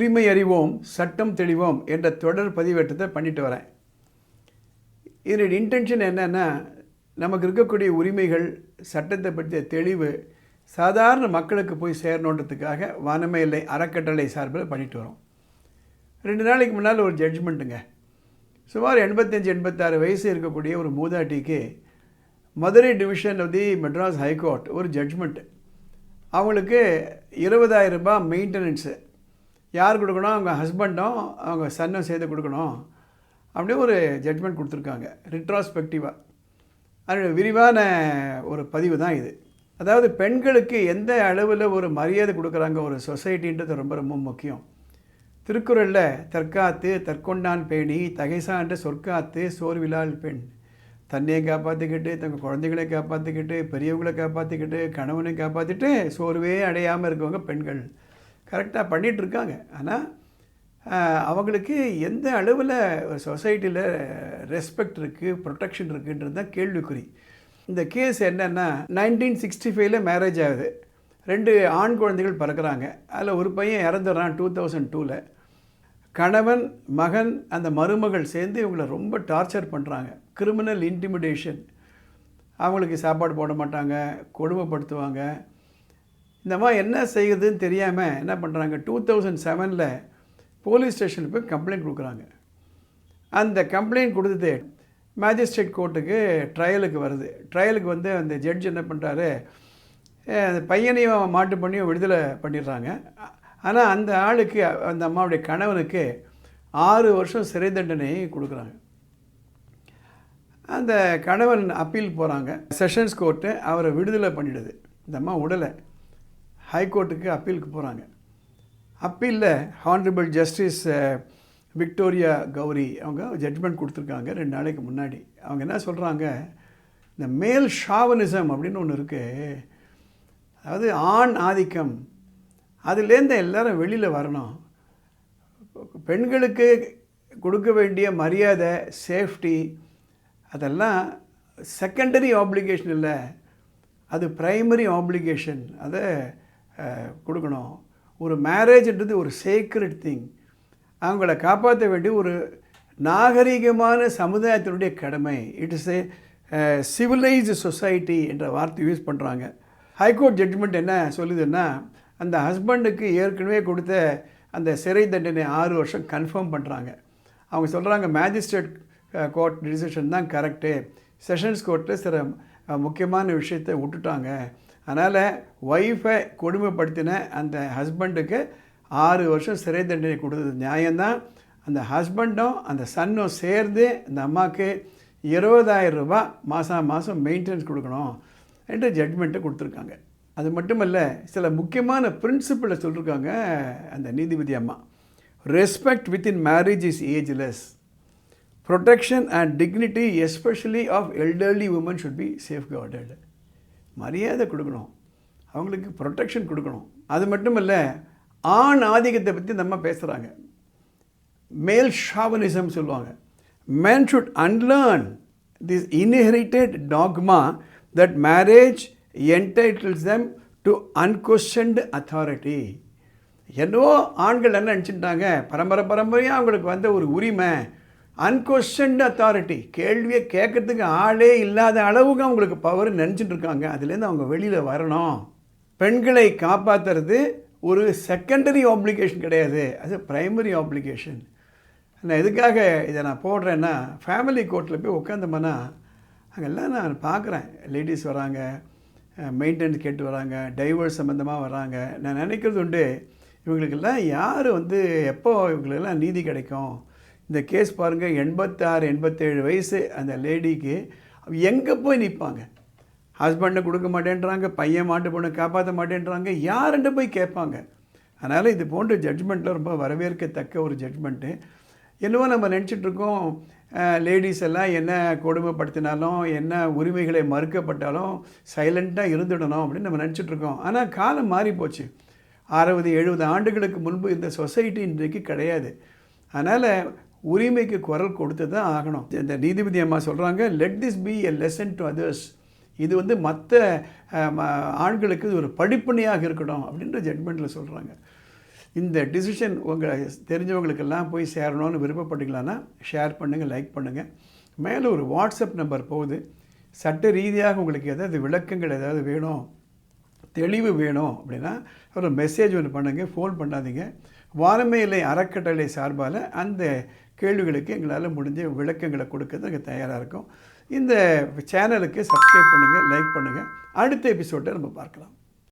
உரிமை அறிவோம் சட்டம் தெளிவோம் என்ற தொடர் பதிவேற்றத்தை பண்ணிட்டு வரேன். இதனுடைய இன்டென்ஷன் என்னென்னா நமக்கு இருக்கக்கூடிய உரிமைகள் சட்டத்தை பற்றிய தெளிவு சாதாரண மக்களுக்கு போய் சேரணுன்றதுக்காக வானமே இல்லை அறக்கட்டளை சார்பில் பண்ணிட்டு வரோம். ரெண்டு நாளைக்கு முன்னால் ஒரு ஜட்ஜ்மெண்ட்டுங்க சுமார் எண்பத்தஞ்சு எண்பத்தாறு வயசு இருக்கக்கூடிய ஒரு மூதாட்டிக்கு Madurai division of the Madras high court ஒரு ஜட்ஜ்மெண்ட்டு அவங்களுக்கு இருபதாயிரம் ரூபாய் மெயின்டெனன்ஸு யார் கொடுக்கணும்? அவங்க ஹஸ்பண்டும் அவங்க சன்னும் சேர்த்து கொடுக்கணும். அப்படியே ஒரு ஜட்ஜ்மெண்ட் கொடுத்துருக்காங்க. ரிட்ராஸ்பெக்டிவாக அதனுடைய விரிவான ஒரு பதிவு தான் இது. அதாவது பெண்களுக்கு எந்த அளவில் ஒரு மரியாதை கொடுக்குறாங்க ஒரு சொசைட்டின்றது ரொம்ப ரொம்ப முக்கியம். திருக்குறளில் தற்காத்து தற்கொண்டான் பேணி தகைசான்ற சொற்காத்து சோர்விலால் பெண். தன்னையை காப்பாற்றிக்கிட்டு தங்கள் குழந்தைகளை காப்பாற்றிக்கிட்டு பெரியவங்களை காப்பாற்றிக்கிட்டு கணவனை காப்பாற்றிட்டு சோர்வே அடையாமல் இருக்கவங்க பெண்கள். கரெக்டாக பண்ணிகிட்ருக்காங்க. ஆனால் அவங்களுக்கு எந்த அளவில் சொசைட்டியில் ரெஸ்பெக்ட் இருக்குது ப்ரொடெக்ஷன் இருக்குன்றது தான் கேள்விக்குறி. இந்த கேஸ் என்னென்னா நைன்டீன் சிக்ஸ்டி ஃபைவ்ல மேரேஜ் ஆகுது. ரெண்டு ஆண் குழந்தைகள் பிறக்கிறாங்க. அதில் ஒரு பையன் இறந்துடுறான் டூ தௌசண்ட் டூவில் கணவன் மகன் அந்த மருமகள் சேர்ந்து இவங்களை ரொம்ப டார்ச்சர் பண்ணுறாங்க கிரிமினல் இன்டிமிடேஷன். அவங்களுக்கு சாப்பாடு போட மாட்டாங்க கொடுமைப்படுத்துவாங்க. இந்த மாதிரி என்ன செய்யுதுன்னு தெரியாமல் என்ன பண்ணுறாங்க டூ தௌசண்ட் செவனில் போலீஸ் ஸ்டேஷனுக்கு போய் கம்ப்ளைண்ட் கொடுக்குறாங்க. அந்த கம்ப்ளைண்ட் கொடுத்தது மேஜிஸ்ட்ரேட் கோர்ட்டுக்கு ட்ரையலுக்கு வருது. ட்ரையலுக்கு வந்து அந்த ஜட்ஜ் என்ன பண்ணுறாரு அந்த பையனையும் மாட்டு பண்ணியும் விடுதலை பண்ணிடுறாங்க. ஆனால் அந்த ஆளுக்கு அந்த அம்மாவுடைய கணவனுக்கு ஆறு வருஷம் சிறை தண்டனை கொடுக்குறாங்க. அந்த கணவன் அப்பீல் போகிறாங்க செஷன்ஸ் கோர்ட்டு அவரை விடுதலை பண்ணிடுது. இந்த அம்மா உடலை. ஹைகோர்ட்டுக்கு அப்பீலுக்கு போகிறாங்க அப்பீலில் ஹானரபிள் ஜஸ்டிஸ் விக்டோரியா கௌரி அவங்க ஜட்ஜ்மெண்ட் கொடுத்துருக்காங்க ரெண்டு நாளைக்கு முன்னாடி. அவங்க என்ன சொல்கிறாங்க இந்த மேல் ஷாவனிசம் அப்படின்னு ஒன்று இருக்குது அதாவது ஆண் ஆதிக்கம். அதுலேருந்து எல்லோரும் வெளியில் வரணும். பெண்களுக்கு கொடுக்க வேண்டிய மரியாதை சேஃப்டி அதெல்லாம் செகண்டரி ஆப்ளிகேஷன் இல்லை. அது ப்ரைமரி ஆப்ளிகேஷன் அதை கொடுக்கணும். ஒரு மேரேஜ்ன்றது ஒரு சேக்ரெட் திங் அவங்கள காப்பாற்ற வேண்டிய ஒரு நாகரிகமான சமுதாயத்தினுடைய கடமை. It is a civilised society என்ற வார்த்தை யூஸ் பண்ணுறாங்க ஹைகோர்ட் ஜட்ஜ்மெண்ட் என்ன சொல்லுதுன்னா அந்த ஹஸ்பண்டுக்கு ஏற்கனவே கொடுத்த அந்த சிறை தண்டனை ஆறு வருஷம் கன்ஃபார்ம் பண்ணுறாங்க அவங்க சொல்கிறாங்க மேஜிஸ்ட்ரேட் கோர்ட் டிசிஷன் தான் கரெக்டு செஷன்ஸ் கோர்ட்டில் சில முக்கியமான விஷயத்தை விட்டுட்டாங்க. அதனால் ஒய்ஃபை கொடுமைப்படுத்தின அந்த ஹஸ்பண்டுக்கு ஆறு வருஷம் சிறை தண்டனை கொடுத்தது. நியாயம்தான். அந்த ஹஸ்பண்டும் அந்த சன்னும் சேர்ந்து அந்த அம்மாவுக்கு இருபதாயிரம் ரூபா மாதம் மாதம் மெயின்டெனன்ஸ் கொடுக்கணும் என்று ஜட்மெண்ட்டை கொடுத்துருக்காங்க. அது மட்டுமல்ல சில முக்கியமான பிரின்சிப்பிளை சொல்லியிருக்காங்க அந்த நீதிபதி அம்மா. Respect within marriage is ageless protection and dignity especially of elderly woman should be safeguarded மரியாதை கொடுக்கணும். அவங்களுக்கு ப்ரொட்டெக்ஷன் கொடுக்கணும். அது மட்டும் இல்லை ஆண் ஆதிக்கத்தை பற்றி நம்ம பேசுகிறாங்க மேல் ஷாவனிசம் சொல்லுவாங்க. Man should unlearn this inherited dogma that marriage entitles them to unquestioned authority என்னவோ ஆண்கள் என்ன நினச்சிட்டாங்க? பரம்பரை பரம்பரையாக அவங்களுக்கு வந்த ஒரு உரிமை. அன்கொஸ்டன்ட் அத்தாரிட்டி கேள்வியை கேட்கறதுக்கு ஆளே இல்லாத அளவுக்கு அவங்களுக்கு பவர் நினச்சிட்டு இருக்காங்க. அதுலேருந்து அவங்க வெளியில் வரணும். பெண்களை காப்பாற்றுறது ஒரு செகண்டரி ஆப்ளிகேஷன் கிடையாது. அது ப்ரைமரி ஆப்ளிகேஷன் நான் எதுக்காக இதை நான் போடுறேன்னா ஃபேமிலி கோர்ட்டில் போய் உட்காந்தோம்னா அங்கெல்லாம் நான் பார்க்குறேன். லேடிஸ் வராங்க மெயின்டெனன்ஸ் கேட்டு வராங்க டைவர்ஸ் சம்மந்தமாக வராங்க. நான் நினைக்கிறது உண்டு இவங்களுக்கெல்லாம் யார் வந்து எப்போ இவங்களுக்கெல்லாம் நீதி கிடைக்கும்? இந்த கேஸ் பாருங்கள் எண்பத்தாறு எண்பத்தேழு வயசு அந்த லேடிக்கு. எங்கே போய் நிற்பாங்க ஹஸ்பண்டை கொடுக்க மாட்டேன்றாங்க பையன் மாட்டு பொண்ணை காப்பாற்ற மாட்டேன்றாங்க யாருன்ட்டு போய் கேட்பாங்க. அதனால் இது போன்ற ஜட்ஜ்மெண்ட்டில் ரொம்ப வரவேற்கத்தக்க ஒரு ஜட்ஜ்மெண்ட்டு என்னவோ நம்ம நினச்சிட்ருக்கோம் லேடிஸ் எல்லாம் என்ன கொடுமைப்படுத்தினாலும் என்ன உரிமைகளை மறுக்கப்பட்டாலும் சைலண்ட்டாக இருந்துடணும் அப்படின்னு நம்ம நினச்சிட்ருக்கோம் ஆனால் காலம் மாறி போச்சு. அறுபது எழுபது ஆண்டுகளுக்கு முன்பு இந்த சொசைட்டி இன்றைக்கு கிடையாது. அதனால் உரிமைக்கு குரல் கொடுத்து தான் ஆகணும். இந்த நீதிபதி அம்மா சொல்கிறாங்க let this be a lesson to others இது வந்து மற்ற ஆண்களுக்கு ஒரு படிப்பணியாக இருக்கணும் அப்படின்ற ஜட்மெண்ட்டில் சொல்கிறாங்க இந்த டிசிஷன் உங்கள் தெரிஞ்சவங்களுக்கெல்லாம் போய் சேரணும்னு விருப்பப்பட்டீங்களான்னா ஷேர் பண்ணுங்கள் லைக் பண்ணுங்கள் மேலே ஒரு வாட்ஸ்அப் நம்பர் போகுது. சட்ட ரீதியாக உங்களுக்கு ஏதாவது விளக்கங்கள் ஏதாவது வேணும் தெளிவு வேணும் அப்படின்னா ஒரு மெசேஜ் ஒன்று பண்ணுங்கள் ஃபோன் பண்ணாதீங்க. வாரமே இல்லை அறக்கட்டளை சார்பால் அந்த கேள்விகளுக்கு எங்களால் முடிஞ்ச விளக்கங்களை கொடுக்கறது நாங்கள் தயாராக இருக்கோம். இந்த சேனலுக்கு சப்ஸ்கிரைப் பண்ணுங்கள் லைக் பண்ணுங்கள் அடுத்த எபிசோட்டை நம்ம பார்க்கலாம்.